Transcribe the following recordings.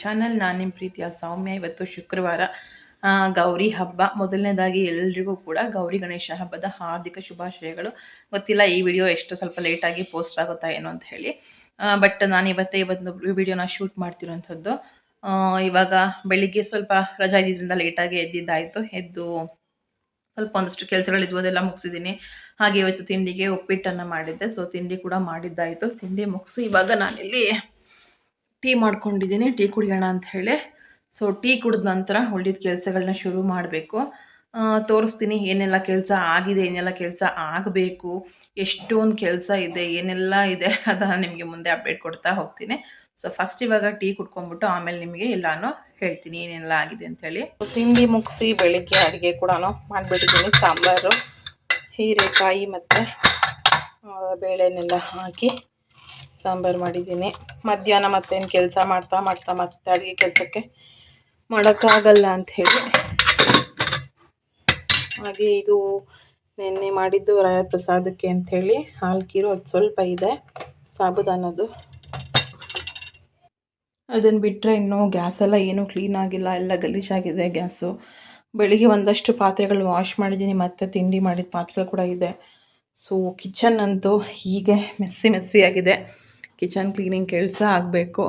Channel ನಾನು ನಿಮ್ಮ ಪ್ರೀತಿಯ ಸೌಮ್ಯ ಇವತ್ತು ಶುಕ್ರವಾರ ಗೌರಿ ಹಬ್ಬ. ಮೊದಲನೇದಾಗಿ ಎಲ್ರಿಗೂ ಕೂಡ ಗೌರಿ ಗಣೇಶ ಹಬ್ಬದ ಹಾರ್ದಿಕ ಶುಭಾಶಯಗಳು. ಗೊತ್ತಿಲ್ಲ ಈ ವಿಡಿಯೋ ಎಷ್ಟು ಸ್ವಲ್ಪ ಲೇಟಾಗಿ ಪೋಸ್ಟ್ ಆಗುತ್ತಾ ಏನೋ ಅಂತ ಹೇಳಿ. ಬಟ್ ನಾನು ಇವತ್ತೇ ಇವತ್ತು ವಿಡಿಯೋನ ಶೂಟ್ ಮಾಡ್ತಿರೋಂಥದ್ದು ಇವಾಗ ಬೆಳಿಗ್ಗೆ ಸ್ವಲ್ಪ ರಜಾ ಇದ್ದಿದ್ದರಿಂದ ಲೇಟಾಗಿ ಎದ್ದಿದ್ದಾಯಿತು. ಎದ್ದು ಸ್ವಲ್ಪ ಒಂದಷ್ಟು ಕೆಲಸಗಳಿದ್ವು ಅದೆಲ್ಲ ಮುಗಿಸಿದ್ದೀನಿ. ಹಾಗೆ ಇವತ್ತು ತಿಂಡಿಗೆ ಉಪ್ಪಿಟ್ಟನ್ನು ಮಾಡಿದ್ದೆ. ಸೊ ತಿಂಡಿ ಕೂಡ ಮಾಡಿದ್ದಾಯಿತು. ತಿಂಡಿ ಮುಗಿಸಿ ಇವಾಗ ನಾನಿಲ್ಲಿ ಟೀ ಮಾಡ್ಕೊಂಡಿದ್ದೀನಿ, ಟೀ ಕುಡಿಯೋಣ ಅಂತ ಹೇಳಿ. ಸೊ ಟೀ ಕುಡಿದ ನಂತರ ಉಳಿದ ಕೆಲಸಗಳನ್ನ ಶುರು ಮಾಡಬೇಕು. ತೋರಿಸ್ತೀನಿ ಏನೆಲ್ಲ ಕೆಲಸ ಆಗಿದೆ, ಏನೆಲ್ಲ ಕೆಲಸ ಆಗಬೇಕು, ಎಷ್ಟೊಂದು ಕೆಲಸ ಇದೆ, ಏನೆಲ್ಲ ಇದೆ ಅದನ್ನು ನಿಮಗೆ ಮುಂದೆ ಅಪ್ಡೇಟ್ ಕೊಡ್ತಾ ಹೋಗ್ತೀನಿ. ಸೊ ಫಸ್ಟ್ ಇವಾಗ ಟೀ ಕುಡ್ಕೊಂಡ್ಬಿಟ್ಟು ಆಮೇಲೆ ನಿಮಗೆ ಎಲ್ಲಾನು ಹೇಳ್ತೀನಿ ಏನೆಲ್ಲ ಆಗಿದೆ ಅಂತೇಳಿ ತಿಂಡಿ ಮುಗಿಸಿ ಬೆಳಿಗ್ಗೆ ಅಡುಗೆ ಕೂಡ ಮಾಡಿಬಿಟ್ಟಿದ್ದೀನಿ, ಸಾಂಬಾರು, ಹೀರೆಕಾಯಿ ಮತ್ತು ಬೇಳೆನೆಲ್ಲ ಹಾಕಿ. ಸಾಂಬಾರು ಮಾಡಿದ್ದೀನಿ. ಮಧ್ಯಾಹ್ನ ಮತ್ತೇನು ಕೆಲಸ ಮಾಡ್ತಾ ಮಾಡ್ತಾ ಮತ್ತೆ ಅಡುಗೆ ಕೆಲಸಕ್ಕೆ ಮಾಡೋಕ್ಕಾಗಲ್ಲ ಹೇಳಿ. ಹಾಗೆ ಇದು ನಿನ್ನೆ ಮಾಡಿದ್ದು ರಾಯ ಪ್ರಸಾದಕ್ಕೆ ಅಂಥೇಳಿ ಕೀರು ಅದು ಸ್ವಲ್ಪ ಇದೆ. ಸಾಬುದಾನದು ಅದನ್ನು ಬಿಟ್ಟರೆ ಇನ್ನೂ ಗ್ಯಾಸ್ ಎಲ್ಲ ಏನೂ ಕ್ಲೀನ್ ಆಗಿಲ್ಲ. ಎಲ್ಲ ಗಲೀಜಾಗಿದೆ ಗ್ಯಾಸು. ಬೆಳಿಗ್ಗೆ ಒಂದಷ್ಟು ಪಾತ್ರೆಗಳು ವಾಶ್ ಮಾಡಿದ್ದೀನಿ. ಮತ್ತು ತಿಂಡಿ ಮಾಡಿದ ಪಾತ್ರೆ ಕೂಡ ಇದೆ. ಸೊ ಕಿಚನ್ ಅಂತೂ ಹೀಗೆ ಮೆಸ್ಸಿ ಮೆಸ್ಸಿ ಆಗಿದೆ. ಕಿಚನ್ ಕ್ಲೀನಿಂಗ್ ಕೆಲಸ ಆಗಬೇಕು.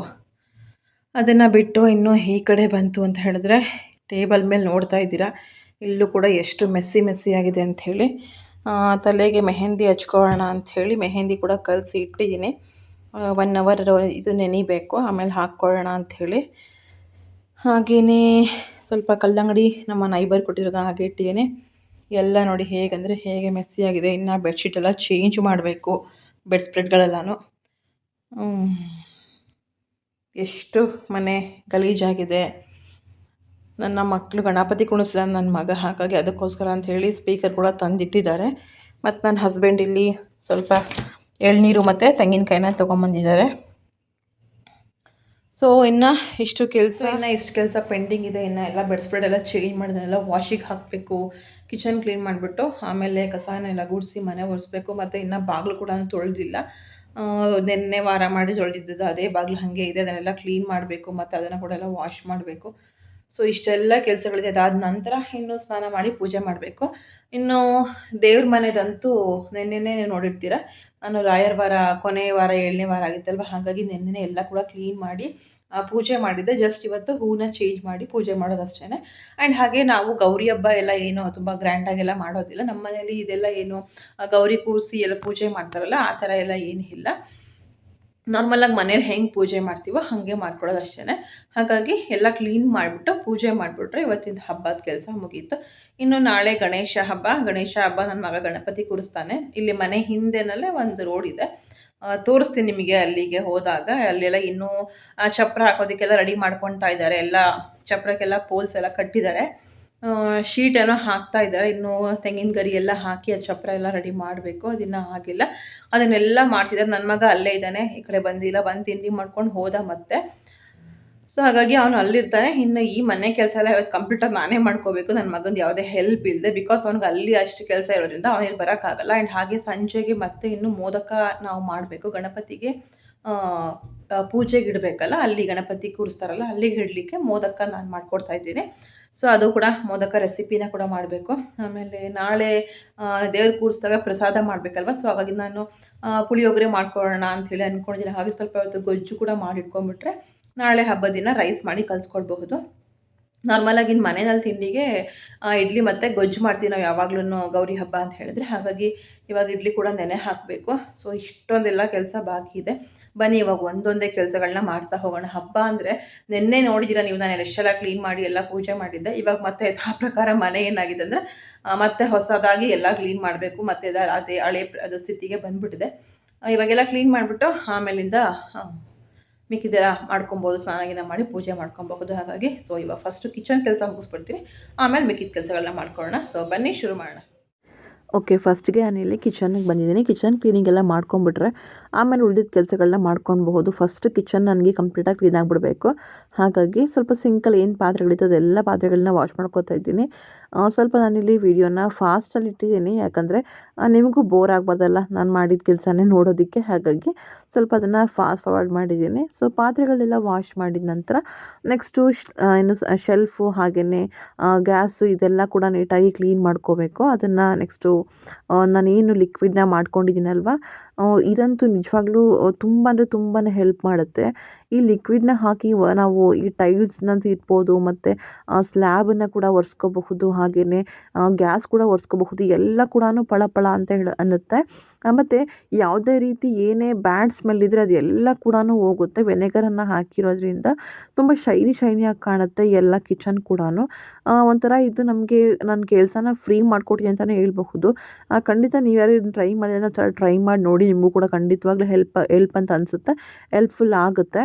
ಅದನ್ನು ಬಿಟ್ಟು ಇನ್ನೂ ಈ ಕಡೆ ಬಂತು ಅಂತ ಹೇಳಿದ್ರೆ ಟೇಬಲ್ ಮೇಲೆ ನೋಡ್ತಾ ಇದ್ದೀರಾ. ಇಲ್ಲೂ ಕೂಡ ಎಷ್ಟು ಮೆಸ್ಸಿ ಮೆಸ್ಸಿ ಆಗಿದೆ ಅಂಥೇಳಿ ತಲೆಗೆ ಮೆಹಂದಿ ಹಚ್ಕೊಳ್ಳೋಣ ಅಂಥೇಳಿ ಮೆಹೆಂದಿ ಕೂಡ ಕಲಸಿ ಇಟ್ಟಿದ್ದೀನಿ. ಒನ್ ಅವರ್ ಇದು ನೆನಿಬೇಕು, ಆಮೇಲೆ ಹಾಕ್ಕೊಳ್ಳೋಣ ಅಂಥೇಳಿ ಹಾಗೆಯೇ ಸ್ವಲ್ಪ ಕಲ್ಲಂಗಡಿ ನಮ್ಮ ನೈಬರ್ ಕೊಟ್ಟಿರೋದು ಹಾಗೆ ಇಟ್ಟಿದ್ದೀನಿ. ಎಲ್ಲ ನೋಡಿ ಹೇಗಂದರೆ ಹೇಗೆ ಮೆಸ್ಸಿ ಆಗಿದೆ. ಇನ್ನು ಬೆಡ್ಶೀಟ್ ಎಲ್ಲ ಚೇಂಜ್ ಮಾಡಬೇಕು ಬೆಡ್ ಸ್ಪ್ರೆಡ್ಗಳೆಲ್ಲನೂ ಎಷ್ಟು ಮನೆ ಗಲೀಜಾಗಿದೆ. ನನ್ನ ಮಕ್ಕಳು ಗಣಪತಿ ಕುಣಿಸಿದ ನನ್ನ ಮಗ ಹಾಗಾಗಿ ಅದಕ್ಕೋಸ್ಕರ ಅಂತ ಹೇಳಿ ಸ್ಪೀಕರ್ ಕೂಡ ತಂದಿಟ್ಟಿದ್ದಾರೆ. ಮತ್ತು ನನ್ನ ಹಸ್ಬೆಂಡ್ ಇಲ್ಲಿ ಸ್ವಲ್ಪ ಎಳ್ನೀರು ಮತ್ತು ತೆಂಗಿನಕಾಯಿನ ತೊಗೊಂಬಂದಿದ್ದಾರೆ. ಸೊ ಇನ್ನು ಇಷ್ಟು ಕೆಲಸ ಇನ್ನು ಇಷ್ಟು ಕೆಲಸ ಪೆಂಡಿಂಗ್ ಇದೆ. ಇನ್ನು ಎಲ್ಲ ಬೆಡ್ಸ್ಪ್ರೆಡ್ ಎಲ್ಲ ಚೇಂಜ್ ಮಾಡಿದೆಲ್ಲ ವಾಷಿಗೆ ಹಾಕಬೇಕು ಕಿಚನ್ ಕ್ಲೀನ್ ಮಾಡಿಬಿಟ್ಟು ಆಮೇಲೆ ಕಸಾನ ಎಲ್ಲ ಗುಡಿಸಿ ಮನೆ ಒರೆಸ್ಬೇಕು. ಮತ್ತು ಇನ್ನು ಬಾಗಿಲು ಕೂಡ ತೊಳೆದಿಲ್ಲ. ನಿನ್ನೆ ವಾರ ಮಾಡಿ ಜೊಳ್ದಿದ್ದು ಅದೇ ಬಾಗಿಲು ಹಾಗೆ ಇದೆ, ಅದನ್ನೆಲ್ಲ ಕ್ಲೀನ್ ಮಾಡಬೇಕು ಮತ್ತು ಅದನ್ನು ಕೂಡ ಎಲ್ಲ ವಾಶ್ ಮಾಡಬೇಕು. ಸೊ ಇಷ್ಟೆಲ್ಲ ಕೆಲಸಗಳಿದೆ ಅದಾದ ನಂತರ ಇನ್ನು ಸ್ನಾನ ಮಾಡಿ ಪೂಜೆ ಮಾಡಬೇಕು. ಇನ್ನು ದೇವ್ರ ಮನೆದಂತೂ ನೆನ್ನೆನೇ ನೋಡಿರ್ತೀರ, ನಾನು ರಾಯರ ವಾರ ಕೊನೆಯ ವಾರ, ಏಳನೇ ವಾರ ಆಗಿತ್ತಲ್ವ? ಹಾಗಾಗಿ ನೆನ್ನೆನೇ ಎಲ್ಲ ಕೂಡ ಕ್ಲೀನ್ ಮಾಡಿ ಪೂಜೆ ಮಾಡಿದ್ದೆ. ಜಸ್ಟ್ ಇವತ್ತು ಹೂವನ್ನ ಚೇಂಜ್ ಮಾಡಿ ಪೂಜೆ ಮಾಡೋದು ಅಷ್ಟೇ ಆ್ಯಂಡ್ ಹಾಗೆ ನಾವು ಗೌರಿ ಹಬ್ಬ ಎಲ್ಲ ಏನು ತುಂಬ ಗ್ರ್ಯಾಂಡಾಗೆಲ್ಲ ಮಾಡೋದಿಲ್ಲ. ನಮ್ಮ ಮನೇಲಿ ಇದೆಲ್ಲ ಏನು ಗೌರಿ ಕೂರಿಸಿ ಎಲ್ಲ ಪೂಜೆ ಮಾಡ್ತಾರಲ್ಲ, ಆ ಥರ ಎಲ್ಲ ಏನು ಇಲ್ಲ. ನಾರ್ಮಲಾಗಿ ಮನೇಲಿ ಹೆಂಗೆ ಪೂಜೆ ಮಾಡ್ತೀವೋ ಹಾಗೆ ಮಾಡ್ಕೊಳ್ಳೋದು ಅಷ್ಟೇ ಹಾಗಾಗಿ ಎಲ್ಲ ಕ್ಲೀನ್ ಮಾಡಿಬಿಟ್ಟು ಪೂಜೆ ಮಾಡಿಬಿಟ್ರೆ ಇವತ್ತಿನ ಹಬ್ಬದ ಕೆಲಸ ಮುಗೀತು. ಇನ್ನು ನಾಳೆ ಗಣೇಶ ಹಬ್ಬ. ಗಣೇಶ ಹಬ್ಬ ನನ್ನ ಮಗ ಗಣಪತಿ ಕೂರಿಸ್ತಾನೆ. ಇಲ್ಲಿ ಮನೆ ಹಿಂದೆನಲ್ಲೇ ಒಂದು ರೋಡ್ ಇದೆ. ತೋರಿಸ್ತೀನಿ ನಿಮಗೆ ಅಲ್ಲಿಗೆ ಹೋದಾಗ. ಅಲ್ಲೆಲ್ಲ ಇನ್ನೂ ಚಪ್ರ ಹಾಕೋದಕ್ಕೆಲ್ಲ ರೆಡಿ ಮಾಡ್ಕೊತಾ ಇದ್ದಾರೆ. ಎಲ್ಲ ಚಪ್ರಕ್ಕೆಲ್ಲ ಪೋಲ್ಸ್ ಎಲ್ಲ ಕಟ್ಟಿದ್ದಾರೆ. ಶೀಟ್ ಏನೋ ಹಾಕ್ತಾ ಇದ್ದಾರೆ. ಇನ್ನೂ ತೆಂಗಿನ ಗರಿ ಎಲ್ಲ ಹಾಕಿ ಅದು ಚಪ್ರ ಎಲ್ಲ ರೆಡಿ ಮಾಡಬೇಕು. ಅದಿನ್ನೂ ಆಗಿಲ್ಲ. ಅದನ್ನೆಲ್ಲ ಮಾಡ್ತಿದ್ದಾರೆ. ನನ್ನ ಮಗ ಅಲ್ಲೇ ಇದ್ದಾನೆ. ಈ ಕಡೆ ಬಂದಿಲ್ಲ. ಬಂದು ತಿಂಡಿ ಮಾಡ್ಕೊಂಡು ಹೋದ ಮತ್ತೆ. ಸೊ ಹಾಗಾಗಿ ಅವನು ಅಲ್ಲಿರ್ತಾನೆ. ಇನ್ನು ಈ ಮನೆ ಕೆಲಸ ಎಲ್ಲ ಇವತ್ತು ಕಂಪ್ಯೂಟರ್ ನಾನೇ ಮಾಡ್ಕೋಬೇಕು. ನನ್ನ ಮಗನ ಯಾವುದೇ ಹೆಲ್ಪ್ ಇಲ್ಲದೆ ಬಿಕಾಸ್ ಅವ್ನಿಗೆ ಅಲ್ಲಿ ಅಷ್ಟು ಕೆಲಸ ಇರೋದ್ರಿಂದ ಅವನಿಗೆ ಬರೋಕ್ಕಾಗಲ್ಲ ಆ್ಯಂಡ್ ಹಾಗೆ ಸಂಜೆಗೆ ಮತ್ತೆ ಇನ್ನು ಮೋದಕ ನಾವು ಮಾಡಬೇಕು. ಗಣಪತಿಗೆ ಪೂಜೆಗೆ ಇಡಬೇಕಲ್ಲ. ಅಲ್ಲಿ ಗಣಪತಿ ಕೂರಿಸ್ತಾರಲ್ಲ, ಅಲ್ಲಿಗೆ ಇಡಲಿಕ್ಕೆ ಮೋದಕ ನಾನು ಮಾಡ್ಕೊಡ್ತಾ ಇದ್ದೀನಿ. ಸೊ ಅದು ಕೂಡ ಮೋದಕ ರೆಸಿಪಿನ ಕೂಡ ಮಾಡಬೇಕು. ಆಮೇಲೆ ನಾಳೆ ದೇವ್ರು ಕೂರಿಸಿದಾಗ ಪ್ರಸಾದ ಮಾಡಬೇಕಲ್ವ? ಸೊ ಹಾಗಾಗಿ ನಾನು ಪುಳಿಯೋಗರೆ ಮಾಡ್ಕೊಳ್ಳೋಣ ಅಂಥೇಳಿ ಅಂದ್ಕೊಂಡಿದ್ದೀನಿ ಹಾಗೆ ಸ್ವಲ್ಪ ಇವತ್ತು ಗೊಜ್ಜು ಕೂಡ ಮಾಡಿಟ್ಕೊಂಡ್ಬಿಟ್ರೆ ನಾಳೆ ಹಬ್ಬದ ದಿನ ರೈಸ್ ಮಾಡಿ ಕಲಿಸ್ಕೊಡ್ಬಹುದು. ನಾರ್ಮಲಾಗಿ ಇನ್ನು ಮನೆಯಲ್ಲಿ ತಿಂಡಿಗೆ ಇಡ್ಲಿ ಮತ್ತು ಗೊಜ್ಜು ಮಾಡ್ತೀವಿ ನಾವು ಯಾವಾಗ್ಲೂ ಗೌರಿ ಹಬ್ಬ ಅಂತ ಹೇಳಿದ್ರೆ. ಹಾಗಾಗಿ ಇವಾಗ ಇಡ್ಲಿ ಕೂಡ ನೆನೆ ಹಾಕಬೇಕು. ಸೊ ಇಷ್ಟೊಂದೆಲ್ಲ ಕೆಲಸ ಬಾಕಿ ಇದೆ. ಬನ್ನಿ, ಇವಾಗ ಒಂದೊಂದೇ ಕೆಲಸಗಳನ್ನ ಮಾಡ್ತಾ ಹೋಗೋಣ. ಹಬ್ಬ ಅಂದರೆ ನಿನ್ನೆ ನೋಡಿದ್ದೀರಾ ನೀವು ನಾನು ಎಷ್ಟೆಲ್ಲ ಕ್ಲೀನ್ ಮಾಡಿ, ಎಲ್ಲ ಪೂಜೆ ಮಾಡಿದ್ದೆ. ಇವಾಗ ಮತ್ತೆ ಯಥಾ ಪ್ರಕಾರ ಮನೆ ಏನಾಗಿದೆ ಅಂದರೆ ಮತ್ತೆ ಹೊಸದಾಗಿ ಎಲ್ಲ ಕ್ಲೀನ್ ಮಾಡಬೇಕು. ಮತ್ತೆ ಅದೇ ಹಳೆ ಸ್ಥಿತಿಗೆ ಬಂದುಬಿಟ್ಟಿದೆ. ಇವಾಗೆಲ್ಲ ಕ್ಲೀನ್ ಮಾಡಿಬಿಟ್ಟು ಆಮೇಲಿಂದ ಮಿಕ್ಕಿದೆಲ್ಲ ಮಾಡ್ಕೊಬೋದು, ಸ್ನಾನಗಿನ ಮಾಡಿ ಪೂಜೆ ಮಾಡ್ಕೊಬಹುದು. ಹಾಗಾಗಿ ಸೊ, ಇವಾಗ ಫಸ್ಟು ಕಿಚನ್ ಕೆಲಸ ಮುಗಿಸ್ಬಿಡ್ತೀನಿ ಆಮೇಲೆ ಮಿಕ್ಕಿದ ಕೆಲಸಗಳನ್ನ ಮಾಡ್ಕೊಳ್ಳೋಣ. ಸೊ, ಬನ್ನಿ, ಶುರು ಮಾಡೋಣ. ಓಕೆ ಫಸ್ಟ್ಗೆ ನಾನಿಲ್ಲಿ ಕಿಚನ್ಗೆ ಬಂದಿದ್ದೀನಿ. ಕಿಚನ್ ಕ್ಲೀನಿಂಗ್ ಎಲ್ಲ ಮಾಡ್ಕೊಂಬಿಟ್ರೆ ಆಮೇಲೆ ಉಳಿದಿದ್ದ ಕೆಲಸಗಳನ್ನ ಮಾಡ್ಕೊಬಹುದು ಫಸ್ಟ್ ಕಿಚನ್ ನನಗೆ ಕಂಪ್ಲೀಟಾಗಿ ಕ್ಲೀನ್ ಆಗಿಬಿಡಬೇಕು. ಹಾಗಾಗಿ ಸ್ವಲ್ಪ ಸಿಂಕಲ್ಲಿ ಏನು ಪಾತ್ರೆಗಳಿತ್ತು ಅದೆಲ್ಲ ಪಾತ್ರೆಗಳನ್ನ ವಾಶ್ ಮಾಡ್ಕೋತಾ ಇದ್ದೀನಿ. ಸ್ವಲ್ಪ ನಾನಿಲ್ಲಿ ವೀಡಿಯೋನ ಫಾಸ್ಟಲ್ಲಿ ಇಟ್ಟಿದ್ದೀನಿ. ಯಾಕಂದರೆ ನಿಮಗೂ ಬೋರ್ ಆಗಬಾರ್ದಲ್ಲ ನಾನು ಮಾಡಿದ ಕೆಲಸನೇ ನೋಡೋದಕ್ಕೆ. ಹಾಗಾಗಿ ಸ್ವಲ್ಪ ಅದನ್ನು ಫಾಸ್ಟ್ ಫಾರ್ವರ್ಡ್ ಮಾಡಿದ್ದೀನಿ. ಸೊ ಪಾತ್ರೆಗಳೆಲ್ಲ ವಾಶ್ ಮಾಡಿದ ನಂತರ ನೆಕ್ಸ್ಟು ಏನು ಶೆಲ್ಫು ಹಾಗೆಯೇ ಗ್ಯಾಸು ಇದೆಲ್ಲ ಕೂಡ ನೀಟಾಗಿ ಕ್ಲೀನ್ ಮಾಡ್ಕೋಬೇಕು. ಅದನ್ನು ನೆಕ್ಸ್ಟು ನಾನೇನು ಲಿಕ್ವಿಡ್ನ ಮಾಡ್ಕೊಂಡಿದ್ದೀನಲ್ವ? ಇದಂತೂ ನಿಜವಾಗ್ಲೂ ತುಂಬ ಅಂದರೆ ತುಂಬಾ ಹೆಲ್ಪ್ ಮಾಡುತ್ತೆ. ಈ ಲಿಕ್ವಿಡ್ನ ಹಾಕಿ ನಾವು ಈ ಟೈಲ್ಸ್ನ ಇರ್ಬೋದು ಮತ್ತು ಸ್ಲ್ಯಾಬನ್ನು ಕೂಡ ಒರೆಸ್ಕೋಬಹುದು ಹಾಗೆಯೇ ಗ್ಯಾಸ್ ಕೂಡ ಒರೆಸ್ಕೋಬಹುದು, ಎಲ್ಲ ಕೂಡ ಪಳ ಪಳ ಅಂತ ಹೇಳಿ ಅನ್ನುತ್ತೆ. ಮತ್ತು ಯಾವುದೇ ರೀತಿ ಏನೇ ಬ್ಯಾಡ್ ಸ್ಮೆಲ್ ಇದ್ದರೆ ಅದೆಲ್ಲ ಕೂಡ ಹೋಗುತ್ತೆ. ವೆನೆಗರನ್ನು ಹಾಕಿರೋದ್ರಿಂದ ತುಂಬ ಶೈನಿ ಶೈನಿಯಾಗಿ ಕಾಣುತ್ತೆ ಎಲ್ಲ ಕಿಚನ್ ಕೂಡ ಒಂಥರ ಇದು ನಮಗೆ ನನ್ನ ಕೆಲಸನ ಫ್ರೀ ಮಾಡಿಕೊಟ್ಟಿ ಅಂತಲೇ ಹೇಳ್ಬಹುದು. ಖಂಡಿತ ನೀವು ಯಾರು ಇದನ್ನ ಟ್ರೈ ಮಾಡಿದ್ರೆ ಥರ ಟ್ರೈ ಮಾಡಿ ನೋಡಿ, ನಿಮಗೂ ಕೂಡ ಖಂಡಿತವಾಗ್ಲೂ ಹೆಲ್ಪ್ ಹೆಲ್ಪ್ ಅಂತ ಅನಿಸುತ್ತೆ. ಹೆಲ್ಪ್ಫುಲ್ ಆಗುತ್ತೆ.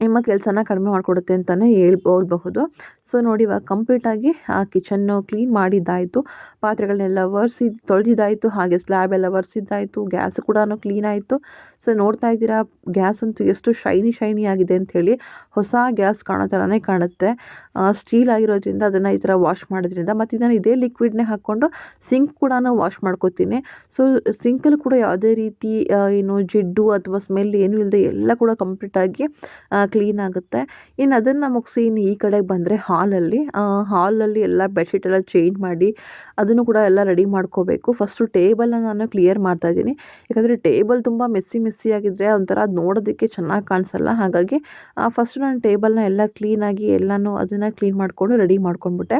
ನಿಮ್ಮ ಕೆಲಸನ ಕಡಿಮೆ ಮಾಡಿಕೊಡುತ್ತೆ ಅಂತಲೇ ಹೇಳ್ಬೋದು ಸೊ ನೋಡಿ, ಇವಾಗ ಕಂಪ್ಲೀಟಾಗಿ ಆ ಕಿಚನ್ನು ಕ್ಲೀನ್ ಮಾಡಿದ್ದಾಯಿತು. ಪಾತ್ರೆಗಳನ್ನೆಲ್ಲ ಒರೆಸಿ ತೊಳೆದಿದ್ದಾಯಿತು. ಹಾಗೆ ಸ್ಲ್ಯಾಬ್ ಎಲ್ಲ ಒರೆಸಿದ್ದಾಯಿತು. ಗ್ಯಾಸ್ ಕೂಡ ಕ್ಲೀನ್ ಆಯಿತು. ಸೊ ನೋಡ್ತಾ ಇದ್ದೀರಾ ಗ್ಯಾಸ್ ಅಂತೂ ಎಷ್ಟು ಶೈನಿ ಶೈನಿ ಆಗಿದೆ ಅಂಥೇಳಿ ಹೊಸ ಗ್ಯಾಸ್ ಕಾಣೋ ಥರನೇ ಕಾಣುತ್ತೆ. ಸ್ಟೀಲ್ ಆಗಿರೋದ್ರಿಂದ ಅದನ್ನು ಈ ಥರ ವಾಶ್ ಮಾಡೋದ್ರಿಂದ. ಮತ್ತು ಇದನ್ನು ಇದೇ ಲಿಕ್ವಿಡ್ನೇ ಹಾಕ್ಕೊಂಡು ಸಿಂಕ್ ಕೂಡ ವಾಶ್ ಮಾಡ್ಕೋತೀನಿ. ಸೊ ಸಿಂಕಲ್ಲಿ ಕೂಡ ಯಾವುದೇ ರೀತಿ ಏನು ಜಿಡ್ಡು ಅಥವಾ ಸ್ಮೆಲ್ ಏನೂ ಇಲ್ಲದೆ ಎಲ್ಲ ಕೂಡ ಕಂಪ್ಲೀಟಾಗಿ ಕ್ಲೀನ್ ಆಗುತ್ತೆ. ಇನ್ನು ಅದನ್ನು ಮುಗಿಸಿ ಇನ್ನು ಈ ಕಡೆಗೆ ಬಂದರೆ ಹಾಲಲ್ಲಿ ಹಾಲಲ್ಲಿ ಎಲ್ಲ ಬೆಡ್ಶೀಟ್ ಎಲ್ಲ ಚೇಂಜ್ ಮಾಡಿ ಅದನ್ನು ಕೂಡ ಎಲ್ಲ ರೆಡಿ ಮಾಡ್ಕೋಬೇಕು. ಫಸ್ಟು ಟೇಬಲನ್ನು ನಾನು ಕ್ಲಿಯರ್ ಮಾಡ್ತಾ ಇದ್ದೀನಿ. ಯಾಕಂದರೆ ಟೇಬಲ್ ತುಂಬ ಮೆಸ್ಸಿ ಮೆಸ್ಸಿ ಆಗಿದ್ದರೆ ಒಂಥರ ಅದು ನೋಡೋದಕ್ಕೆ ಚೆನ್ನಾಗಿ ಕಾಣಿಸಲ್ಲ. ಹಾಗಾಗಿ ಫಸ್ಟ್ ನಾನು ಟೇಬಲ್ನ ಎಲ್ಲ ಕ್ಲೀನಾಗಿ ಎಲ್ಲನೂ ಅದನ್ನು ಕ್ಲೀನ್ ಮಾಡಿಕೊಂಡು ರೆಡಿ ಮಾಡ್ಕೊಂಡ್ಬಿಟ್ಟೆ.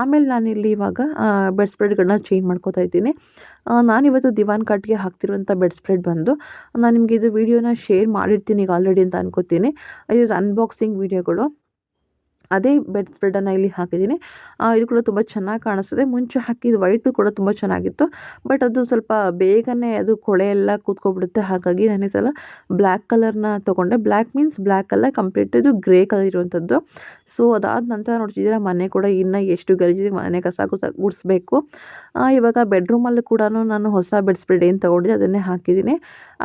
ಆಮೇಲೆ ನಾನಿಲ್ಲಿ ಇವಾಗ ಬೆಡ್ ಸ್ಪ್ರೆಡ್ಗಳನ್ನ ಚೇಂಜ್ ಮಾಡ್ಕೋತಾ ಇದ್ದೀನಿ. ನಾನಿವತ್ತು ದಿವಾನ್ ಕಾಟ್ಗೆ ಹಾಕ್ತಿರುವಂಥ ಬೆಡ್ ಸ್ಪ್ರೆಡ್ ಬಂದು, ನಾನು ನಿಮಗೆ ಇದು ವೀಡಿಯೋನ ಶೇರ್ ಮಾಡಿರ್ತೀನಿ ಈಗ ಆಲ್ರೆಡಿ ಅಂತ ಅನ್ಕೋತೀನಿ. ಇದು ಅನ್ಬಾಕ್ಸಿಂಗ್ ವೀಡಿಯೋಗಳು. ಅದೇ ಬೆಡ್ ಸ್ಪ್ರೆಡನ್ನು ಇಲ್ಲಿ ಹಾಕಿದ್ದೀನಿ. ಇದು ಕೂಡ ತುಂಬ ಚೆನ್ನಾಗಿ ಕಾಣಿಸ್ತದೆ. ಮುಂಚೆ ಹಾಕಿದ ವೈಟು ಕೂಡ ತುಂಬ ಚೆನ್ನಾಗಿತ್ತು. ಬಟ್ ಅದು ಸ್ವಲ್ಪ ಬೇಗನೆ ಅದು ಕೊಳೆ ಎಲ್ಲ ಕೂತ್ಕೊಬಿಡುತ್ತೆ. ಹಾಗಾಗಿ ನಾನು ಈ ಸಲ ಬ್ಲ್ಯಾಕ್ ಕಲರ್ನ ತೊಗೊಂಡೆ. ಬ್ಲ್ಯಾಕ್ ಮೀನ್ಸ್ ಬ್ಲ್ಯಾಕ್ ಅಲ್ಲ. ಕಂಪ್ಲೀಟ್ ಇದು ಗ್ರೇ ಕಲರ್ ಇರುವಂಥದ್ದು ಸೊ ಅದಾದ ನಂತರ ನೋಡ್ತಿದ್ದೀರಾ, ಮನೆ ಕೂಡ ಇನ್ನೂ ಎಷ್ಟು ಗಲೀಜಿದೆ ಮನೆ ಕಸ ಗುಸ ಗುಡಿಸ್ಬೇಕು. ಇವಾಗ ಬೆಡ್ರೂಮಲ್ಲೂ ಕೂಡ ನಾನು ಹೊಸ ಬೆಡ್ ಸ್ಪ್ರೆಡ್ ಏನು ತೊಗೊಂಡಿದ್ದೆ, ಅದನ್ನೇ ಹಾಕಿದ್ದೀನಿ.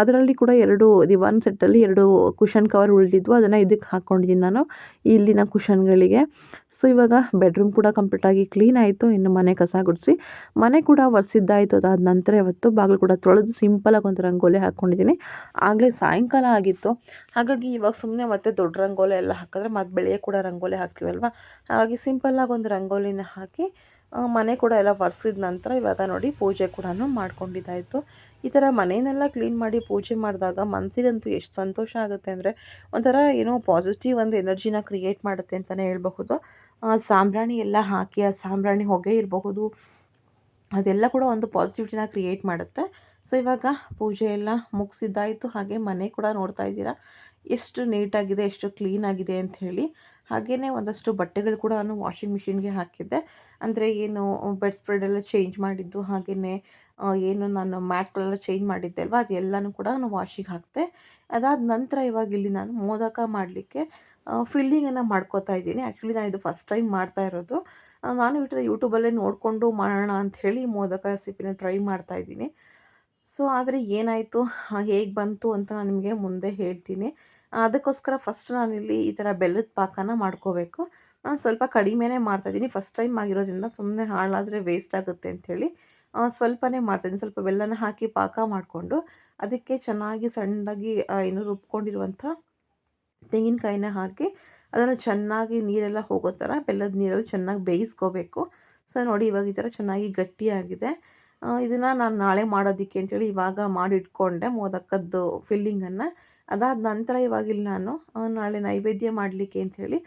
ಅದರಲ್ಲಿ ಕೂಡ ಎರಡು ದಿವಾನ್ ಸೆಟ್ಟಲ್ಲಿ ಎರಡು ಕುಷನ್ ಕವರ್ ಉಳಿದಿದ್ವು. ಅದನ್ನು ಇದಕ್ಕೆ ಹಾಕ್ಕೊಂಡಿದ್ದೀನಿ ನಾನು ಇಲ್ಲಿನ ಕುಷನ್ಗಳಿಗೆ ಸೊ ಇವಾಗ ಬೆಡ್ರೂಮ್ ಕೂಡ ಕಂಪ್ಲೀಟಾಗಿ ಕ್ಲೀನ್ ಆಯಿತು. ಇನ್ನು ಮನೆ ಕಸ ಗುಡಿಸಿ. ಮನೆ ಕೂಡ ಒರೆಸಿದ್ದಾಯಿತು. ಅದಾದ ನಂತರ ಇವತ್ತು ಬಾಗಿಲು ಕೂಡ ತೊಳೆದು ಸಿಂಪಲಾಗಿ ಒಂದು ರಂಗೋಲಿ ಹಾಕ್ಕೊಂಡಿದ್ದೀನಿ ಆಗಲೇ ಸಾಯಂಕಾಲ ಆಗಿತ್ತು. ಹಾಗಾಗಿ ಇವಾಗ ಸುಮ್ಮನೆ ಮತ್ತೆ ದೊಡ್ಡ ರಂಗೋಲಿ ಎಲ್ಲ ಹಾಕಿದ್ರೆ ಮತ್ತೆ ಬೆಳಗ್ಗೆ ಕೂಡ ರಂಗೋಲಿ ಹಾಕ್ತೀವಲ್ವ? ಹಾಗಾಗಿ ಸಿಂಪಲ್ಲಾಗಿ ಒಂದು ರಂಗೋಲಿನ ಹಾಕಿ ಮನೆ ಕೂಡ ಎಲ್ಲ ಒರೆಸಿದ ನಂತರ ಇವಾಗ ನೋಡಿ ಪೂಜೆ ಕೂಡ ಮಾಡ್ಕೊಂಡಿದ್ದಾಯಿತು. ಈ ಥರ ಮನೆಯನ್ನೆಲ್ಲ ಕ್ಲೀನ್ ಮಾಡಿ ಪೂಜೆ ಮಾಡಿದಾಗ ಮನಸ್ಸಿಗಂತೂ ಎಷ್ಟು ಸಂತೋಷ ಆಗುತ್ತೆ ಅಂದರೆ ಒಂಥರ ಏನೋ ಪಾಸಿಟಿವ್ ಒಂದು ಎನರ್ಜಿನ ಕ್ರಿಯೇಟ್ ಮಾಡುತ್ತೆ ಅಂತಲೇ ಹೇಳಬಹುದು. ಸಾಂಬ್ರಾಣಿ ಎಲ್ಲ ಹಾಕಿ, ಆ ಸಾಂಬ್ರಾಣಿ ಹೊಗೆ ಇರಬಹುದು. ಅದೆಲ್ಲ ಕೂಡ ಒಂದು ಪಾಸಿಟಿವಿಟಿನ ಕ್ರಿಯೇಟ್ ಮಾಡುತ್ತೆ. ಸೊ ಇವಾಗ ಪೂಜೆ ಎಲ್ಲ ಮುಗಿಸಿದ್ದಾಯಿತು. ಹಾಗೆ ಮನೆ ಕೂಡ ನೋಡ್ತಾ ಇದ್ದೀರಾ. ಎಷ್ಟು ನೀಟಾಗಿದೆ ಎಷ್ಟು ಕ್ಲೀನಾಗಿದೆ ಅಂತ ಹೇಳಿ. ಹಾಗೆಯೇ ಒಂದಷ್ಟು ಬಟ್ಟೆಗಳು ಕೂಡ ನಾನು ವಾಷಿಂಗ್ ಮಿಷಿನ್ಗೆ ಹಾಕಿದ್ದೆ. ಅಂದರೆ ಏನು, ಬೆಡ್ ಸ್ಪ್ರೆಡ್ ಎಲ್ಲ ಚೇಂಜ್ ಮಾಡಿದ್ದು ಹಾಗೆಯೇ ಏನು ನಾನು ಮ್ಯಾಟ್ಗಳೆಲ್ಲ ಚೇಂಜ್ ಮಾಡಿದ್ದೆ ಅಲ್ವಾ, ಅದೆಲ್ಲನೂ ಕೂಡ ನಾನು ವಾಷಿಗೆ ಹಾಕಿದೆ. ಅದಾದ ನಂತರ ಇವಾಗ ಇಲ್ಲಿ ನಾನು ಮೋದಕ ಮಾಡಲಿಕ್ಕೆ ಫಿಲ್ಲಿಂಗನ್ನು ಮಾಡ್ಕೋತಾ ಇದ್ದೀನಿ. ಆ್ಯಕ್ಚುಲಿ ನಾನು ಇದು ಫಸ್ಟ್ ಟೈಮ್ ಮಾಡ್ತಾ ಇರೋದು. ನಾನು ಇಟ್ಟರೆ ಯೂಟ್ಯೂಬಲ್ಲೇ ನೋಡಿಕೊಂಡು ಮಾಡೋಣ ಅಂಥೇಳಿ ಮೋದಕ ರೆಸಿಪಿನ ಟ್ರೈ ಮಾಡ್ತಾ ಇದ್ದೀನಿ. ಸೊ, ಆದರೆ ಏನಾಯಿತು ಹೇಗೆ ಬಂತು ಅಂತ ನಾನು ನಿಮಗೆ ಮುಂದೆ ಹೇಳ್ತೀನಿ. ಅದಕ್ಕೋಸ್ಕರ ಫಸ್ಟ್ ನಾನಿಲ್ಲಿ ಈ ಥರ ಬೆಲ್ಲದ ಪಾಕನ ಮಾಡ್ಕೋಬೇಕು. ನಾನು ಸ್ವಲ್ಪ ಕಡಿಮೆನೇ ಮಾಡ್ತಾಯಿದ್ದೀನಿ ಫಸ್ಟ್ ಟೈಮ್ ಆಗಿರೋದ್ರಿಂದ ಸುಮ್ಮನೆ ಹಾಳಾದರೆ ವೇಸ್ಟ್ ಆಗುತ್ತೆ ಅಂಥೇಳಿ ಸ್ವಲ್ಪನೇ ಮಾಡ್ತಾಯಿದ್ದೀನಿ ಸ್ವಲ್ಪ ಬೆಲ್ಲನ ಹಾಕಿ ಪಾಕ ಮಾಡಿಕೊಂಡು, ಅದಕ್ಕೆ ಚೆನ್ನಾಗಿ ಸಣ್ಣದಾಗಿ ಏನು ರುಬ್ಕೊಂಡಿರುವಂಥ ತೆಂಗಿನಕಾಯಿನ ಹಾಕಿ, ಅದನ್ನು ಚೆನ್ನಾಗಿ ನೀರೆಲ್ಲ ಹೋಗೋ ಥರ, ಬೆಲ್ಲದ ನೀರಲ್ಲಿ ಚೆನ್ನಾಗಿ ಬೇಯಿಸ್ಕೋಬೇಕು. ಸೊ ನೋಡಿ ಇವಾಗ ಈ ಥರ ಚೆನ್ನಾಗಿ ಗಟ್ಟಿಯಾಗಿದೆ. ಇದನ್ನು ನಾನು ನಾಳೆ ಮಾಡೋದಕ್ಕೆ ಅಂತೇಳಿ ಇವಾಗ ಮಾಡಿಟ್ಕೊಂಡೆ ಮೋದಕದ್ದು ಫಿಲ್ಲಿಂಗನ್ನು ಅದಾದ ನಂತರ ಇವಾಗ ಇಲ್ಲಿ ನಾನು ನಾಳೆ ನೈವೇದ್ಯ ಮಾಡಲಿಕ್ಕೆ ಅಂಥೇಳಿ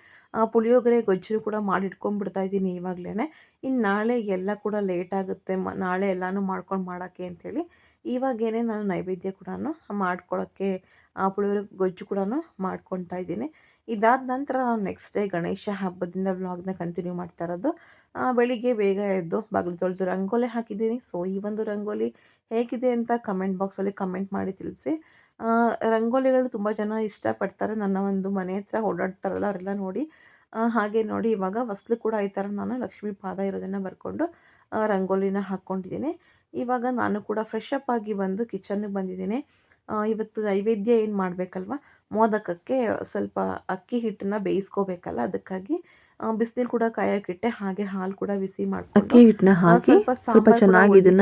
ಪುಳಿಯೋಗರೆ ಗೊಜ್ಜು ಕೂಡ ಮಾಡಿ ಇಟ್ಕೊಂಡ್ಬಿಡ್ತಾ ಇದ್ದೀನಿ ಇವಾಗಲೇ ಇನ್ನು ನಾಳೆ ಎಲ್ಲ ಕೂಡ ಲೇಟ್ ಆಗುತ್ತೆ, ಮ, ನಾಳೆ ಎಲ್ಲನೂ ಮಾಡ್ಕೊಂಡು ಮಾಡೋಕ್ಕೆ ಅಂಥೇಳಿ ಇವಾಗೇನೆ ನಾನು ನೈವೇದ್ಯ ಕೂಡ ಮಾಡ್ಕೊಳ್ಳೋಕ್ಕೆ ಪುಳಿಯೋಗರೆ, ಗೊಜ್ಜು ಕೂಡ ಮಾಡ್ಕೊತಾ ಇದ್ದೀನಿ. ಇದಾದ ನಂತರ ನಾನು ನೆಕ್ಸ್ಟ್ ಡೇ ಗಣೇಶ ಹಬ್ಬದಿಂದ ವ್ಲಾಗ್ನ ಕಂಟಿನ್ಯೂ ಮಾಡ್ತಾ ಇರೋದು. ಬೆಳಿಗ್ಗೆ ಬೇಗ ಎದ್ದು ಬಾಗಿಲು ತೊಳೆದು ರಂಗೋಲಿ ಹಾಕಿದ್ದೀನಿ. ಸೊ ಈ ಒಂದು ರಂಗೋಲಿ ಹೇಗಿದೆ ಅಂತ ಕಮೆಂಟ್ ಬಾಕ್ಸಲ್ಲಿ ಕಮೆಂಟ್ ಮಾಡಿ ತಿಳಿಸಿ. ರಂಗೋಲಿಗಳು ತುಂಬ ಜನ ಇಷ್ಟಪಡ್ತಾರೆ. ನನ್ನ ಒಂದು ಮನೆ ಹತ್ರ ಓಡಾಡ್ತಾರಲ್ಲ, ಅವರೆಲ್ಲ ನೋಡಿ. ಹಾಗೆ ನೋಡಿ. ಇವಾಗ ಹೊಸ್ಲು ಕೂಡ ಈ ಥರ ನಾನು ಲಕ್ಷ್ಮೀ ಪಾದ ಇರೋದನ್ನು ಬರ್ಕೊಂಡು ರಂಗೋಲಿನ ಹಾಕ್ಕೊಂಡಿದ್ದೀನಿ. ಇವಾಗ ನಾನು ಕೂಡ ಫ್ರೆಶ್ ಅಪ್ ಆಗಿ ಬಂದು ಕಿಚನ್ಗೆ ಬಂದಿದ್ದೀನಿ. ಇವತ್ತು ನೈವೇದ್ಯ ಏನು ಮಾಡಬೇಕಲ್ವ? ಮೋದಕಕ್ಕೆ ಸ್ವಲ್ಪ ಅಕ್ಕಿ ಹಿಟ್ಟನ್ನ ಬೇಯಿಸ್ಕೋಬೇಕಲ್ಲ, ಅದಕ್ಕಾಗಿ ಬಿಸಿನೀರು ಕೂಡ ಕಾಯಕ್ಕಿಟ್ಟೆ ಹಾಗೆ ಹಾಲು ಕೂಡ ಬಿಸಿ ಮಾಡ್ಕೊಂಡು ಅಕ್ಕಿ ಹಿಟ್ಟನ್ನ ಹಾಕಿ ಸ್ವಲ್ಪ ಚೆನ್ನಾಗಿ ಇದನ್ನ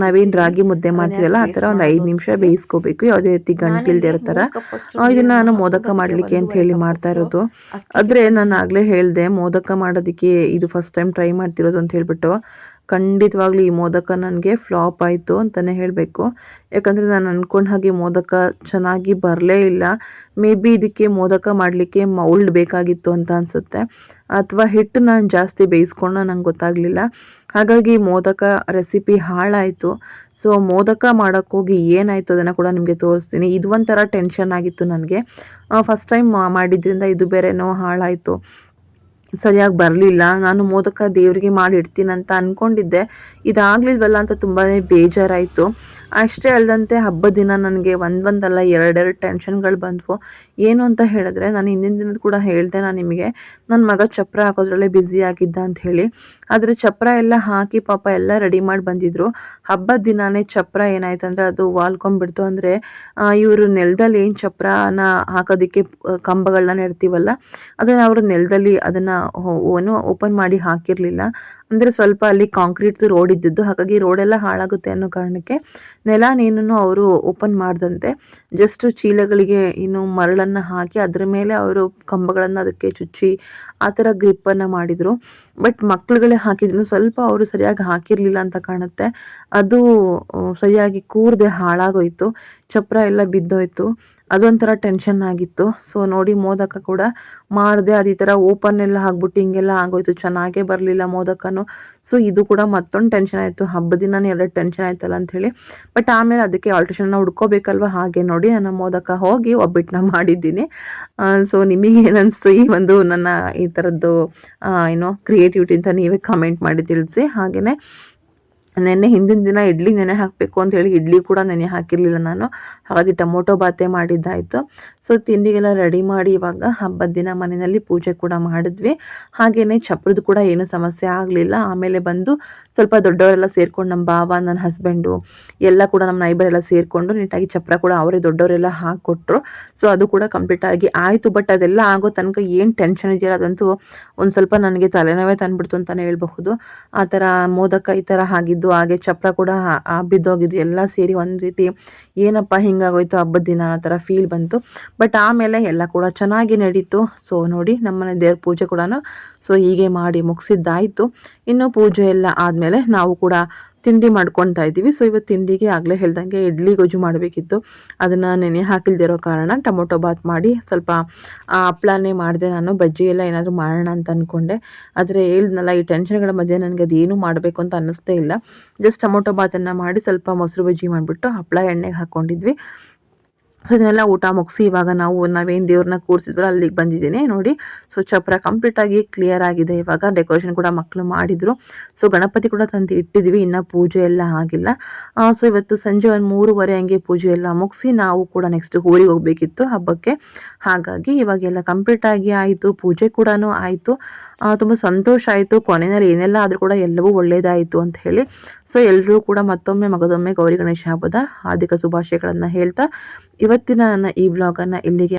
ನಾವೇನ್ ರಾಗಿ ಮುದ್ದೆ ಮಾಡ್ತೀವಲ್ಲ ಆ ತರ ಥರ ಒಂದು ಐದು ನಿಮಿಷ. ಬೇಯಿಸ್ಕೋಬೇಕು. ಯಾವುದೇ ರೀತಿ ಗಂಟಿಲ್ದೇ ಇರೋ ಥರ ನಾನಿಲ್ಲಿ ಮೂರು ಕಪ್ಪಷ್ಟು ಆ, ಇದನ್ನ ನಾನು ಮೋದಕ ಮಾಡ್ಲಿಕ್ಕೆ ಅಂತ ಹೇಳಿ ಮಾಡ್ತಾ ಇರೋದು. ಆದರೆ ನಾನು ಆಗ್ಲೇ ಹೇಳ್ದೆ ಮೋದಕ ಮಾಡೋದಕ್ಕೆ ಇದು ಫಸ್ಟ್ ಟೈಮ್ ಟ್ರೈ ಮಾಡ್ತಿರೋದು ಅಂತ ಹೇಳ್ಬಿಟ್ಟು ಖಂಡಿತವಾಗ್ಲೂ ಈ ಮೋದಕ ನನಗೆ ಫ್ಲಾಪ್ ಆಯಿತು ಅಂತಲೇ ಹೇಳಬೇಕು. ಯಾಕಂದರೆ ನಾನು ಅಂದ್ಕೊಂಡ ಹಾಗೆ ಮೋದಕ ಚೆನ್ನಾಗಿ ಬರಲೇ ಇಲ್ಲ. ಮೇ ಬಿ ಇದಕ್ಕೆ ಮೋದಕ ಮಾಡಲಿಕ್ಕೆ ಮೌಲ್ಡ್ ಬೇಕಾಗಿತ್ತು ಅಂತ ಅನಿಸುತ್ತೆ. ಅಥವಾ ಹಿಟ್ಟು ನಾನು ಜಾಸ್ತಿ ಬೇಯಿಸ್ಕೊಂಡು ನಂಗೆ ಗೊತ್ತಾಗಲಿಲ್ಲ. ಹಾಗಾಗಿ ಮೋದಕ ರೆಸಿಪಿ ಹಾಳಾಯಿತು. ಸೊ ಮೋದಕ ಮಾಡೋಕ್ಕೋಗಿ ಏನಾಯಿತು ಅದನ್ನು ಕೂಡ ನಿಮಗೆ ತೋರಿಸ್ತೀನಿ. ಇದು ಒಂಥರ ಟೆನ್ಷನ್ ಆಗಿತ್ತು ನನಗೆ. ಫಸ್ಟ್ ಟೈಮ್ ಮಾಡಿದ್ರಿಂದ ಇದು ಬೇರೆನೋ ಹಾಳಾಯಿತು. ಸರಿಯಾಗಿ ಬರಲಿಲ್ಲ. ನಾನು ಮೋದಕ ದೇವರಿಗೆ ಮಾಡಿ ಇಡ್ತೀನಂತ ಅಂದ್ಕೊಂಡಿದ್ದೆ ಇದಾಗಲಿಲ್ವಲ್ಲ ಅಂತ ತುಂಬಾ ಬೇಜಾರಾಯಿತು. ಅಷ್ಟೇ ಅಲ್ಲದಂತೆ ಹಬ್ಬದ ದಿನ ನನಗೆ ಒಂದು ಒಂದಲ್ಲ ಎರಡೆರಡು ಟೆನ್ಷನ್ಗಳು ಬಂದವು. ಏನು ಅಂತ ಹೇಳಿದ್ರೆ ನಾನು ಹಿಂದಿನ ದಿನದ ಕೂಡ ಹೇಳಿದೆ ನಾನು ನಿಮಗೆ ನನ್ನ ಮಗ ಚಪ್ರ ಹಾಕೋದ್ರಲ್ಲೇ ಬ್ಯುಸಿ ಆಗಿದ್ದ ಅಂತ ಹೇಳಿ. ಆದರೆ ಚಪ್ರ ಎಲ್ಲ ಹಾಕಿ ಪಾಪ ಎಲ್ಲ ರೆಡಿ ಮಾಡಿ ಬಂದಿದ್ರು. ಹಬ್ಬದ ದಿನಾನೇ ಏನಾಯ್ತು ಅಂದರೆ ಅದು ವಾಲ್ಕೊಂಡ್ಬಿಡ್ತು ಅಂದರೆ ಇವರು ನೆಲದಲ್ಲಿ ಏನು ಚಪ್ರನ ಹಾಕೋದಕ್ಕೆ ಕಂಬಗಳನ್ನ ನೆಡ್ತೀವಲ್ಲ, ಅದನ್ನು ಅವರು ನೆಲದಲ್ಲಿ ಅದನ್ನು ಓನು ಓಪನ್ ಮಾಡಿ ಹಾಕಿರಲಿಲ್ಲ. ಅಂದರೆ ಸ್ವಲ್ಪ ಅಲ್ಲಿ ಕಾಂಕ್ರೀಟ್ದು ರೋಡ್ ಇದ್ದಿದ್ದು. ಹಾಗಾಗಿ ರೋಡೆಲ್ಲ ಹಾಳಾಗುತ್ತೆ ಅನ್ನೋ ಕಾರಣಕ್ಕೆ ನೆಲನೇನೂ ಅವರು ಓಪನ್ ಮಾಡ್ದಂತೆ. ಜಸ್ಟ್ ಚೀಲಗಳಿಗೆ ಇನ್ನು ಮರಳನ್ನು ಹಾಕಿ ಅದರ ಮೇಲೆ ಅವರು ಕಂಬಗಳನ್ನು ಅದಕ್ಕೆ ಚುಚ್ಚಿ ಆ ಥರ ಗ್ರಿಪ್ಪನ್ನು ಮಾಡಿದರು. ಬಟ್ ಮಕ್ಳುಗಳೇ ಹಾಕಿದ್ರು. ಸ್ವಲ್ಪ ಅವರು ಸರಿಯಾಗಿ ಹಾಕಿರಲಿಲ್ಲ ಅಂತ ಕಾಣುತ್ತೆ. ಅದು ಸರಿಯಾಗಿ ಕೂರದೆ ಹಾಳಾಗೋಯ್ತು. ಚಪ್ರ ಎಲ್ಲ ಬಿದ್ದೋಯ್ತು. ಅದೊಂಥರ ಟೆನ್ಷನ್ ಆಗಿತ್ತು. ಸೊ ನೋಡಿ ಮೋದಕ ಕೂಡ ಮಾಡಿದೆ. ಅದು ಈ ಥರ ಓಪನ್ ಎಲ್ಲ ಆಗ್ಬಿಟ್ಟು ಹಿಂಗೆಲ್ಲ ಆಗೋಯ್ತು. ಚೆನ್ನಾಗೇ ಬರಲಿಲ್ಲ ಮೋದಕನು. ಸೊ ಇದು ಕೂಡ ಮತ್ತೊಂದು ಟೆನ್ಷನ್ ಆಯಿತು. ಹಬ್ಬದ ದಿನನೇ ಎರಡು ಟೆನ್ಷನ್ ಆಯ್ತಲ್ಲ ಅಂಥೇಳಿ ಬಟ್ ಆಮೇಲೆ ಅದಕ್ಕೆ ಆಲ್ಟ್ರೇಷನ್ನ ಹುಡ್ಕೋಬೇಕಲ್ವ? ಹಾಗೆ ನೋಡಿ ನಾನು ಮೋದಕ ಹೋಗಿ ಒಬ್ಬಿಟ್ಟನ್ನ ಮಾಡಿದ್ದೀನಿ. ಸೊ ನಿಮಗೆ ಏನನ್ನಿಸ್ತು ಈ ಒಂದು ನನ್ನ ಈ ಥರದ್ದು ಏನೋ ಕ್ರಿಯೇಟಿವಿಟಿ ಅಂತ ನೀವೇ ಕಮೆಂಟ್ ಮಾಡಿ ತಿಳಿಸಿ. ಹಾಗೆಯೇ ನೆನ್ನೆ ಹಿಂದಿನ ದಿನ ಇಡ್ಲಿ ನೆನೆ ಹಾಕಬೇಕು ಅಂತ ಹೇಳಿ ಇಡ್ಲಿ ಕೂಡ ನೆನೆ ಹಾಕಿರಲಿಲ್ಲ ನಾನು. ಹಾಗಾಗಿ ಟೊಮೊಟೊ ಬಾತೆ ಮಾಡಿದ್ದಾಯಿತು. ಸೊ, ತಿಂಡಿಗೆಲ್ಲ ರೆಡಿ ಮಾಡಿ ಇವಾಗ ಹಬ್ಬದ ದಿನ ಮನೆಯಲ್ಲಿ ಪೂಜೆ ಕೂಡ ಮಾಡಿದ್ವಿ. ಹಾಗೆಯೇ ಚಪ್ರದ ಕೂಡ ಏನು ಸಮಸ್ಯೆ ಆಗಲಿಲ್ಲ. ಆಮೇಲೆ ಬಂದು ಸ್ವಲ್ಪ ದೊಡ್ಡವರೆಲ್ಲ ಸೇರಿಕೊಂಡು ನಮ್ಮ ಬಾವ ನನ್ನ ಹಸ್ಬೆಂಡು ಎಲ್ಲ ಕೂಡ ನಮ್ಮ ನೈಬರೆಲ್ಲ ಸೇರಿಕೊಂಡು ನೀಟಾಗಿ ಚಪ್ರ ಕೂಡ ಅವರೇ ದೊಡ್ಡವರೆಲ್ಲ ಹಾಕಿಕೊಟ್ರು ಸೊ, ಅದು ಕೂಡ ಕಂಪ್ಲೀಟ್ ಆಗಿ ಆಯಿತು. ಬಟ್ ಅದೆಲ್ಲ ಆಗೋ ತನಕ ಏನು ಟೆನ್ಷನ್ ಇದೆಯಲ್ಲ ಅದಂತೂ ಒಂದು ಸ್ವಲ್ಪ ನನಗೆ ತಲೆನೋವೇ ತಂದುಬಿಡ್ತು ಅಂತಲೇ ಹೇಳ್ಬಹುದು. ಆ ಥರ ಮೋದಕ ಈ ಥರ ಆಗಿದ್ದು ಹಾಗೆ ಚಪ್ರ ಕೂಡ ಬಿದ್ದೋಗಿದ್ದು ಎಲ್ಲ ಸೇರಿ ಒಂದು ರೀತಿ ಏನಪ್ಪ ಹಿಂಗಾಗೋಯ್ತು ಹಬ್ಬದ ದಿನ ಆ ಥರ ಫೀಲ್ ಬಂತು. ಬಟ್ ಆಮೇಲೆ ಎಲ್ಲ ಕೂಡ ಚೆನ್ನಾಗಿ ನಡೀತು. ಸೊ ನೋಡಿ ನಮ್ಮನೆ ದೇವ್ರ ಪೂಜೆ ಕೂಡ ಸೊ ಹೀಗೆ ಮಾಡಿ ಮುಗಿಸಿದ್ದಾಯಿತು. ಇನ್ನು ಪೂಜೆ ಎಲ್ಲ ಆದಮೇಲೆ ನಾವು ಕೂಡ ತಿಂಡಿ ಮಾಡ್ಕೊತಾ ಇದ್ದೀವಿ. ಸೊ ಇವತ್ತು ತಿಂಡಿಗೆ ಆಗಲೇ ಹೇಳ್ದಂಗೆ ಇಡ್ಲಿ ಗೊಜ್ಜು ಮಾಡಬೇಕಿತ್ತು. ಅದನ್ನು ನೆನೆ ಹಾಕಿಲ್ದಿರೋ ಕಾರಣ ಟೊಮೊಟೊ ಬಾತ್ ಮಾಡಿ ಸ್ವಲ್ಪ ಹಪ್ಪಳನೇ ಮಾಡಿದೆ ನಾನು. ಬಜ್ಜಿ ಎಲ್ಲ ಏನಾದರೂ ಮಾಡೋಣ ಅಂತ ಅಂದ್ಕೊಂಡೆ ಆದರೆ ಹೇಳಿದ್ನಲ್ಲ, ಈ ಟೆನ್ಷನ್ಗಳ ಮಧ್ಯೆ ನನಗೆ ಅದೇನು ಮಾಡಬೇಕು ಅಂತ ಅನ್ನಿಸ್ತೇ ಇಲ್ಲ. ಜಸ್ಟ್ ಟೊಮೊಟೊ ಬಾತನ್ನು ಮಾಡಿ ಸ್ವಲ್ಪ ಮೊಸರು ಬಜ್ಜಿ ಮಾಡಿಬಿಟ್ಟು ಹಪ್ಪಳ ಎಣ್ಣೆಗೆ ಹಾಕ್ಕೊಂಡಿದ್ವಿ ಸೊ ಇದನ್ನೆಲ್ಲ ಊಟ ಮುಗಿಸಿ ಇವಾಗ ನಾವು ನಾವೇನು ದೇವ್ರನ್ನ ಕೂರಿಸಿದ್ರು ಅಲ್ಲಿಗೆ ಬಂದಿದ್ದೀನಿ. ನೋಡಿ ಸೊ ಚಪ್ರ ಕಂಪ್ಲೀಟಾಗಿ ಕ್ಲಿಯರ್ ಆಗಿದೆ ಇವಾಗ. ಡೆಕೋರೇಷನ್ ಕೂಡ ಮಕ್ಕಳು ಮಾಡಿದರು. ಸೊ ಗಣಪತಿ ಕೂಡ ತಂದು ಇಟ್ಟಿದ್ವಿ. ಇನ್ನು ಪೂಜೆ ಎಲ್ಲ ಆಗಿಲ್ಲ. ಸೊ ಇವತ್ತು ಸಂಜೆ ಒಂದು ಮೂರುವರೆ ಹಂಗೆ ಪೂಜೆ ಎಲ್ಲ ಮುಗಿಸಿ ನಾವು ಕೂಡ ನೆಕ್ಸ್ಟ್ ಊರಿಗೆ ಹೋಗಬೇಕಿತ್ತು ಹಬ್ಬಕ್ಕೆ. ಹಾಗಾಗಿ ಇವಾಗೆಲ್ಲ ಕಂಪ್ಲೀಟಾಗಿ ಆಯಿತು. ಪೂಜೆ ಕೂಡ ಆಯಿತು. ತುಂಬ ಸಂತೋಷ ಆಯಿತು. ಕೊನೆಯಲ್ಲಿ ಏನೆಲ್ಲ ಆದರೂ ಕೂಡ ಎಲ್ಲವೂ ಒಳ್ಳೆಯದಾಯಿತು ಅಂತ ಹೇಳಿ. ಸೊ ಎಲ್ಲರೂ ಕೂಡ ಮತ್ತೊಮ್ಮೆ ಮಗದೊಮ್ಮೆ ಗೌರಿ ಗಣೇಶ ಹಬ್ಬದ ಹಾರ್ದಿಕ ಶುಭಾಶಯಗಳನ್ನು ಹೇಳ್ತಾ ಇವತ್ತಿನ ನನ್ನ ಈ ಬ್ಲಾಗನ್ನು ಇಲ್ಲಿಗೆ